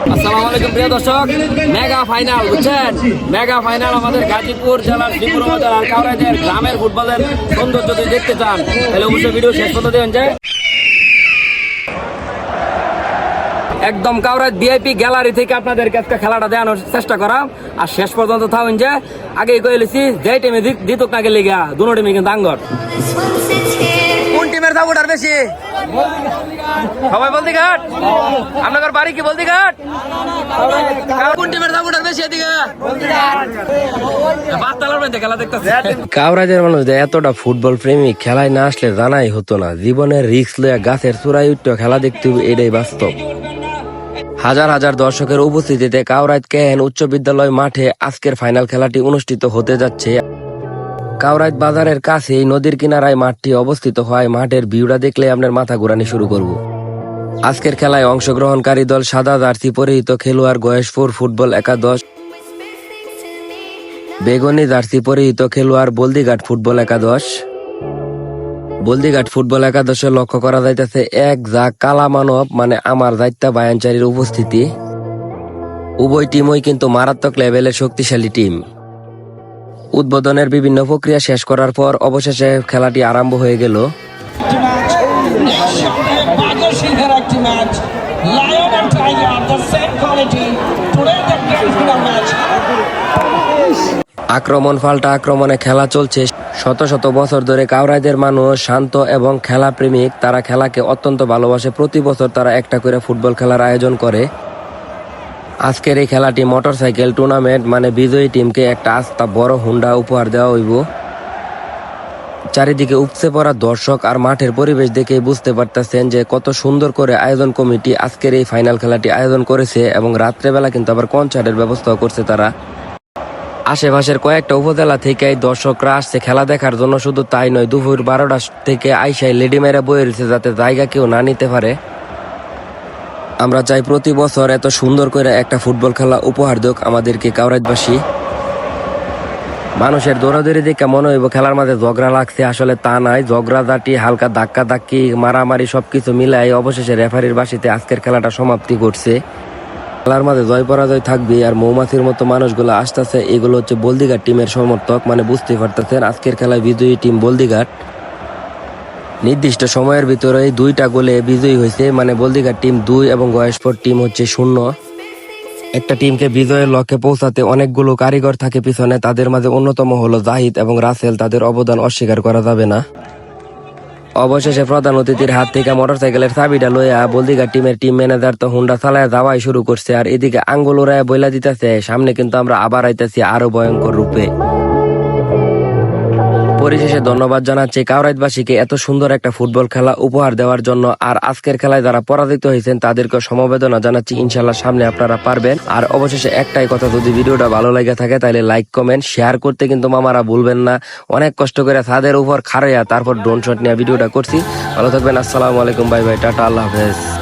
আসসালামু আলাইকুম প্রিয় দর্শক। মেগা ফাইনাল, বুঝছেন? মেগা ফাইনাল আমাদের গাজীপুর জেলার শ্রীপুর জেলার কাউরাইদের গ্রামের ফুটবলের সৌন্দর্য যদি দেখতে চান, তাহলে অবশ্যই ভিডিও শেষ করতে দেবেন যে একদম কাউরাত ভিআইপি গ্যালারি থেকে আপনাদেরকে আজকে খেলাটা দেখানোর চেষ্টা করা আর শেষ পর্যন্ত থাকুন, যে আগে কইলেছি যে টিমে দিত না গেলে গা দুনো টিমে কিন্তু আঙ্গর। টিমের সাপোর্টার বেশি। সবাই বলতে ঘাট আপনাদের বাড়ি কি বলতে ঘাট কোন টিমের সাপোর্টার বেশি এদিকে? খেলা মানুষদের এতটা ফুটবল প্রেমিক খেলায় না আসলে জানাই হতো না। জীবনের রিস্ক লইয়া গাছের চূড়ায় উঠতে খেলা দেখতে এটাই বাস্তব। হাজার হাজার দর্শকের উপস্থিতিতে কাউরাজ কেহেন উচ্চ বিদ্যালয় মাঠে আজকের ফাইনাল খেলাটি অনুষ্ঠিত হতে যাচ্ছে। কাউরাজ বাজারের কাছে এই নদীর কিনারায় মাঠটি অবস্থিত হওয়ায় মাঠের ভিউটা দেখলে আপনার মাথা ঘুরানি শুরু করব। আজকের খেলায় অংশগ্রহণকারী দল সাদা জার্সি পরিহিত খেলোয়াড় গয়েশপুর ফুটবল একাদশ, বেগুনি জার্সি পরিহিত খেলোয়াড় বলদিঘাট ফুটবল একাদশ। বলদিঘাট ফুটবল একাদশে লক্ষ্য করা যাইতেছে এক যা কালা মানব মানে আমার দায়িত্ব বায়ানচারীর উপস্থিতি। উভয় টিমই কিন্তু মারাত্মক লেভেলের শক্তিশালী টিম। উদ্বোধনের বিভিন্ন প্রক্রিয়া শেষ করার পর অবশেষে খেলাটি আরম্ভ হয়ে গেল। আক্রমণ পাল্টা আক্রমণে খেলা চলছে। শত শত বছর ধরে কাউরাইদের মানুষ শান্ত এবং খেলা প্রেমিক তারা খেলাকে অত্যন্ত ভালোবাসে। প্রতি বছর তারা একটা করে ফুটবল খেলার আয়োজন করে। আজকের এই খেলাটি মোটরসাইকেল টুর্নামেন্ট মানে বিজয়ী টিমকে একটা আস্তা বড় হুন্ডা উপহার দেওয়া হইব। চারিদিকে উপচে পড়া দর্শক আর মাঠের পরিবেশ দেখে বুঝতে পারতেছেন যে কত সুন্দর করে আয়োজন কমিটি আজকের এই ফাইনাল খেলাটি আয়োজন করেছে এবং রাত্রেবেলা কিন্তু আবার কনসার্টের ব্যবস্থা করছে তারা। আশেপাশের কয়েকটা উপজেলা থেকে দর্শকরা আসছে খেলা দেখার জন্য, শুধু তাই নয়, দুপুর বারোটা থেকে আইসাই লেডি মেরা বয়ে রয়েছে যাতে জায়গা কেউ না নিতে পারে। আমরা চাই প্রতি বছর এত সুন্দর করে একটা ফুটবল খেলা উপহার দোক আমাদেরকে কাউরাজবাসী মানুষের দৌড়াদৌড়ি দেখে মনে হইব খেলার মাঝে ঝগড়া লাগছে, আসলে তা নাই। ঝগড়া জাটি হালকা ধাক্কা ধাক্কি, মারামারি সবকিছু মিলাই অবশেষে রেফারির বাসিতে আজকের খেলাটা সমাপ্তি করছে খেলার মাঝে জয় পরাজয় থাকবে আর মৌমাছির মতো মানুষগুলো আসতেছে। এগুলো হচ্ছে বলদিঘাট টিমের সমর্থক মানে বুঝতে পারতেছেন, আজকের খেলায় বিজয়ী টিম বলদিঘাট। নির্দিষ্ট সময়ের ভিতরে দুইটা গোলে বিজয়ী হয়েছে। মানে বলদিঘাট টিম দুই এবং গয়েশপুর টিম হচ্ছে শূন্য। একটা টিমকে বিজয়ের লক্ষ্যে পৌঁছাতে অনেকগুলো কারিগর থাকে পিছনে। তাদের মাঝে অন্যতম হলো জাহিদ এবং রাসেল। তাদের অবদান অস্বীকার করা যাবে না। অবশেষে প্রধান অতিথির হাত থেকে মোটরসাইকেলের চাবিটা লইয়া বলদিঘাট টিমের টিম ম্যানেজার তো হুন্ডা চালায় যাওয়াই শুরু করছে। আর এদিকে আঙ্গুল ওরায় বইলা দিতেছে, সামনে কিন্তু আমরা আবার আইতেছি আরও ভয়ঙ্কর রূপে। পরিশেষে ধন্যবাদ জানাচ্ছি কাউরাইতবাসীকে এত সুন্দর একটা ফুটবল খেলা উপহার দেওয়ার জন্য। আর আজকের খেলায় যারা পরাজিত হয়েছেন, তাদেরকে সমবেদনা জানাচ্ছি ইনশাল্লাহ সামনে আপনারা পারবেন। আর অবশেষে একটাই কথা, যদি ভিডিওটা ভালো লেগে থাকে, তাহলে লাইক, কমেন্ট, শেয়ার করতে কিন্তু মামারা ভুলবেন না। অনেক কষ্ট করে তাদের উপর খারাইয়া তারপর ড্রোন শট নিয়ে ভিডিওটা করছি। ভালো থাকবেন, আসসালামু আলাইকুম, বাই বাই, টাটা, আল্লাহ হাফেজ।